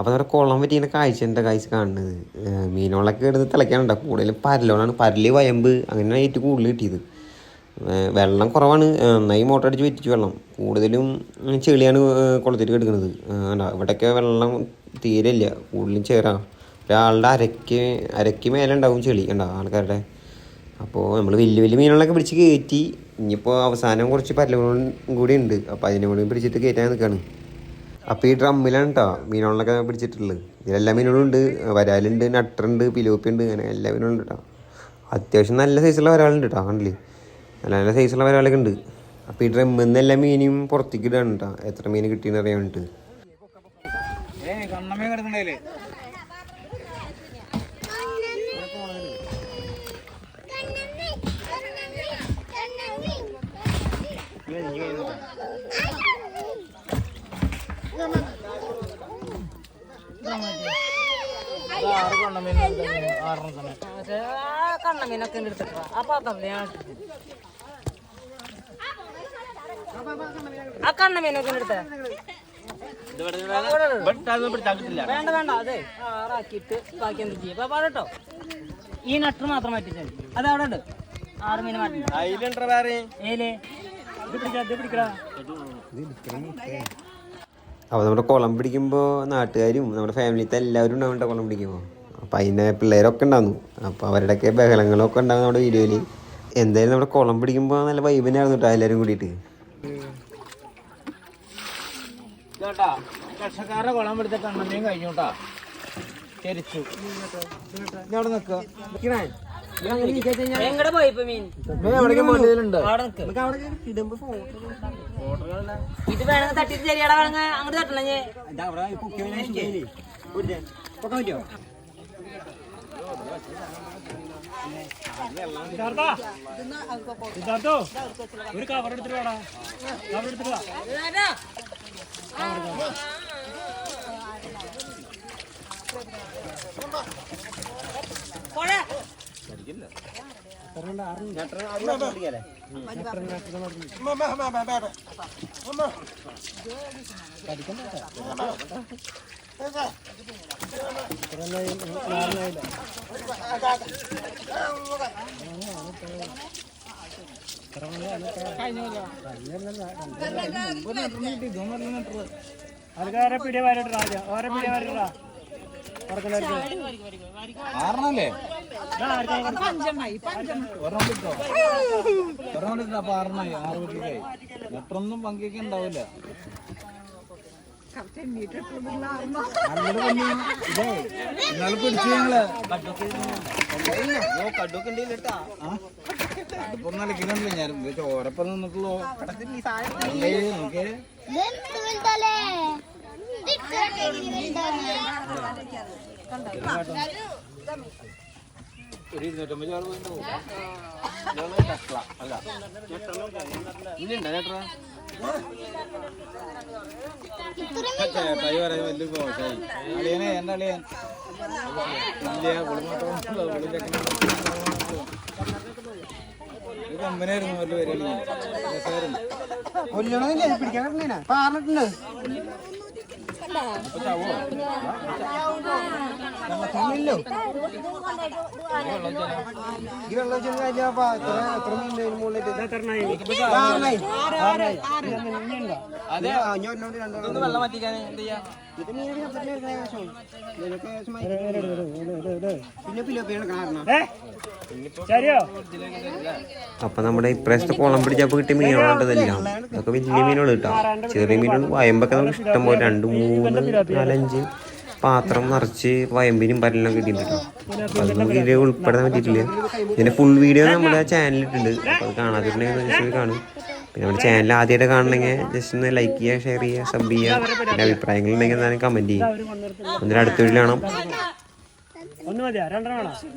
അപ്പോൾ നമ്മുടെ കുളം പറ്റിയ കാഴ്ച എന്താ കാഴ്ച കാണുന്നത്? മീനുകളൊക്കെ എടുത്ത് തിളയ്ക്കാനുണ്ട്? കൂടുതലും പരലോണാണ് പരൽ വയമ്പ് അങ്ങനെയാണ് ഏറ്റവും കൂടുതൽ കിട്ടിയത്. വെള്ളം കുറവാണ്. നന്നായി മോട്ടർ അടിച്ച് വെറ്റിച്ച് വെള്ളം. കൂടുതലും ചെളിയാണ് കുളത്തിലേക്ക് എടുക്കുന്നത് ഇവിടെയൊക്കെ വെള്ളം തീരെ ഇല്ല കൂടുതലും ചേരാ. ഒരാളുടെ അരയ്ക്ക് അരയ്ക്ക് മേലെ ഉണ്ടാവും ചെളി കണ്ടോ? ആൾക്കാരുടെ. അപ്പോൾ നമ്മൾ വലിയ വലിയ മീനുകളൊക്കെ പിടിച്ച് കയറ്റി ഇനിയിപ്പോൾ അവസാനം കുറച്ച് പരലുകളും കൂടി ഉണ്ട്. അപ്പോൾ അതിനെ കൂടി പിടിച്ചിട്ട് കയറ്റാൻ നിൽക്കുകയാണ് അപ്പോൾ ഈ ഡ്രമ്മിലാണ് കേട്ടോ മീനുകളൊക്കെ പിടിച്ചിട്ടുള്ളത്. ഇതിലെല്ലാ മീനുകളും ഉണ്ട് വരാലുണ്ട് നട്ടറുണ്ട് പിലോപ്പി ഉണ്ട് അങ്ങനെ എല്ലാ മീനുകളും ഉണ്ട് കേട്ടോ അത്യാവശ്യം നല്ല സൈസുള്ള വരാളുണ്ട് കേട്ടോ കണ്ടില്ലേ? നല്ല നല്ല സൈസുള്ള വരാളൊക്കെ ഉണ്ട്. അപ്പോൾ ഈ ഡ്രമ്മിൽ നിന്ന് എല്ലാ മീനും പുറത്തേക്ക് ഇടാണ് കേട്ടോ എത്ര മീൻ കിട്ടിയെന്ന് അറിയാൻ വേണ്ടിയിട്ട് ഏ കണ്ണമീനൊക്കെ എടുത്തിട്ടാ ഞാൻ ഇട്ടിട്ട്. ആ കണ്ണമീനൊക്കെ എടുത്ത വേണ്ട വേണ്ട അതെ ആറാക്കിയിട്ട് ബാക്കി എന്ത് ചെയ്യും അപ്പൊ കേട്ടോ ഈ നട്ട് മാത്രം മാറ്റിച്ചാൽ മതി. അത് അവിടെ ഉണ്ട് ആറ് മീൻ മാറ്റി ഏലേ ഇത് പിടിക്കാ ഇത് പിടിക്കടാ അപ്പോൾ നമ്മുടെ കുളം പിടിക്കുമ്പോൾ നാട്ടുകാരും നമ്മുടെ ഫാമിലിത്തെ എല്ലാവരും ഉണ്ടാവും കുളം പിടിക്കുമ്പോൾ അപ്പോൾ അതിന്റെ പിള്ളേരൊക്കെ ഉണ്ടാകുന്നു അപ്പോൾ അവരുടെയൊക്കെ ബഹളങ്ങളൊക്കെ ഉണ്ടാവും നമ്മുടെ വീഡിയോയിൽ എന്തായാലും നമ്മുടെ കുളം പിടിക്കുമ്പോൾ നല്ല വൈബിനായിരുന്നു കേട്ടോ എല്ലാവരും കൂടിയിട്ട്. കർഷക്കാരുടെ കുളം കണ്ണമ്മയും കഴിഞ്ഞു കേട്ടോ. ചരിച്ചു. അവിടെ നിക്ക. എങ്ങടെ പോയി മീൻ? എവിടേക്കും അവിടെ നിക്ക്. ഇത് വേണമെങ്കിൽ തട്ടിട്ട് ശരിയാടാ വേണമെങ്കിൽ അങ്ങോട്ട് തട്ടണ ഞാൻ. ഒരു കവർ എടുത്തിട്ട് വേടാ. കവർ എടുത്തിട്ട് ആൾക്കാരെ പിടിയ വരട്ടാ രാജ ഓരോ പിടിയ വരട്ടാ ആറണല്ലേ ഒരെണ്ണം കിട്ടോ ഒരെണ്ണം കിട്ടോ അപ്പൊ ആറെണ്ണായി ആറ് വീട്ടിലേക്കായി എത്രയൊന്നും പങ്കിയൊക്കെ ഉണ്ടാവില്ല. ഇന്നലെ പിടിച്ചു ഞങ്ങൾ. കടുപ്പം നിലക്കുന്നുണ്ടല്ലോ ഞാൻ ചോരപ്പം നിന്നിട്ടുള്ളൂ. നോക്കിയേ. ഒരു ഇരുന്നൂറ്റമ്പത് ആൾ പോയിട്ടുണ്ടാവും. വലിയ മോശമായി. അളിയനെ, എന്റെ അളിയൻ. ഇല്ല, പുള്ളി മാത്രമേ ഉള്ളൂ. പിടിക്കാൻ ചെക്കനെ ഇത് അമ്മനായിരുന്നു വലിയ പരിപാടി രസമായിരുന്നു അപ്പൊ ചാവോ അതെ ഇതൊന്ന് വെള്ളം മാറ്റിക്കാൻ എന്ത് ചെയ്യാ അപ്പൊ നമ്മുടെ ഇപ്രാവശ്യത്തെ കുളം പിടിച്ചപ്പോൾ കിട്ടിയ മീനുകളാണ്ടതല്ല. അതൊക്കെ വലിയ മീനുകൾ കിട്ടാം. ചെറിയ മീനുകൾ വയമ്പൊക്കെ നമുക്ക് ഇഷ്ടം പോലെ രണ്ട് മൂന്ന് നാലഞ്ച് പാത്രം നിറച്ച് വയമ്പിനും പരലിനും കിട്ടിയിട്ടുണ്ട് അപ്പോൾ അതൊന്നും വീഡിയോ ഉൾപ്പെടാൻ പറ്റിയിട്ടില്ല. ഇതിന്റെ ഫുൾ വീഡിയോ നമ്മുടെ ചാനലിട്ടുണ്ട് അപ്പോൾ അത് കാണാതിട്ടുണ്ടെങ്കിൽ കാണും. പിന്നെ നമ്മുടെ ചാനൽ ആദ്യമായിട്ട് കാണണമെങ്കിൽ ജസ്റ്റ് ഒന്ന് ലൈക്ക് ചെയ്യുക ഷെയർ ചെയ്യുക സബ് ചെയ്യുക. അഭിപ്രായങ്ങൾ അഭിപ്രായങ്ങളുണ്ടെങ്കിൽ എന്തായാലും കമന്റ് ചെയ്യുക. എന്നിട്ട് അടുത്ത കാണാം.